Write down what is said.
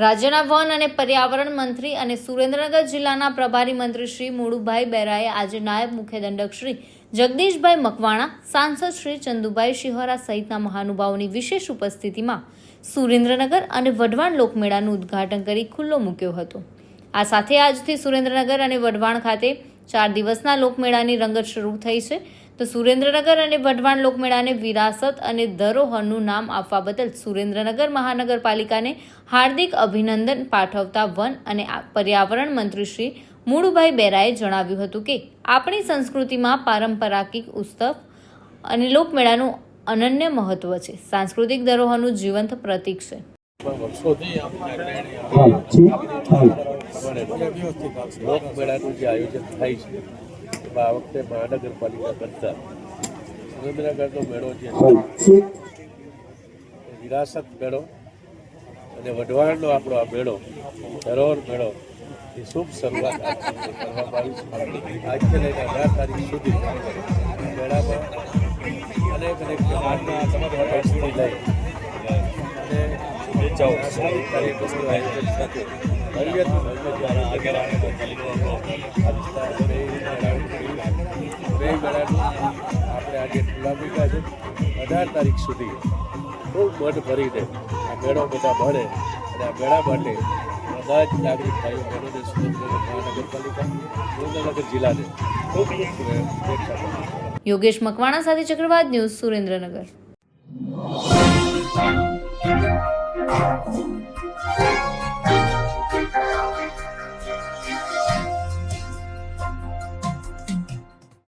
રાજ્યના વન અને પર્યાવરણ મંત્રી અને સુરેન્દ્રનગર જિલ્લાના પ્રભારી મંત્રી શ્રી મુળુભાઈ બેરાએ આજે નાયબ મુખ્ય દંડક શ્રી જગદીશભાઈ મકવાણા, સાંસદ શ્રી ચંદુભાઈ શિહોરા સહિતના મહાનુભાવોની વિશેષ ઉપસ્થિતિમાં સુરેન્દ્રનગર અને વઢવાણ લોકમેળાનું ઉદ્ઘાટન કરી ખુલ્લો મૂક્યો હતો. આ સાથે આજથી સુરેન્દ્રનગર અને વઢવાણ ખાતે ચાર દિવસના લોકમેળાની રંગત શરૂ થઈ છે. તો સુરેન્દ્રનગર અને વઢવાણ લોકમેળાને વિરાસત અને ધરોહરનું નામ આપવા બદલ સુરેન્દ્રનગર મહાનગરપાલિકાને હાર્દિક અભિનંદન પાઠવતા વન અને પર્યાવરણ મંત્રી શ્રી મુળુભાઈ બેરાએ જણાવ્યું હતું કે આપણી સંસ્કૃતિમાં પારંપરાકિક ઉત્સવ અને લોકમેળાનું અનન્ય મહત્વ છે. સાંસ્કૃતિક ધરોહરનું જીવંત પ્રતીક છે. લોકમેળાનું જે આયોજન થાય છે આ વખતે મહાનગરપાલિકા કરતા સુરેન્દ્રનગરનો મેળો જે છે વિરાસત મેળો અને વઢવાણનો આપણો આ મેળો ધરોહર મેળો એ શુભ શરૂઆત કરવામાં આવી છે. આજથી લઈને અઢાર તારીખ સુધી મેળામાં અનેક અનેક પ્રકારના વર્ષથી લઈ અને કાર્યક્રમોનું આયોજન સાથે ભવ્યથી ભવ્ય જે આયોજન આ વિસ્તાર બે મેળાનું આપણે આજે ખુલ્લા મૂક્યા છે. અઢાર તારીખ સુધી બહુ મન ભરીને આ મેળો બધા ભણે અને આ મેળા માટે બધા જ નાગરિક ભાઈઓ બહેનોને સુરેન્દ્રનગર મહાનગરપાલિકા, સુરેન્દ્રનગર જિલ્લાને ખૂબ ખૂબ. યોગેશ મકવાણા સાથે ચક્રવાત ન્યૂઝ સુરેન્દ્રનગર.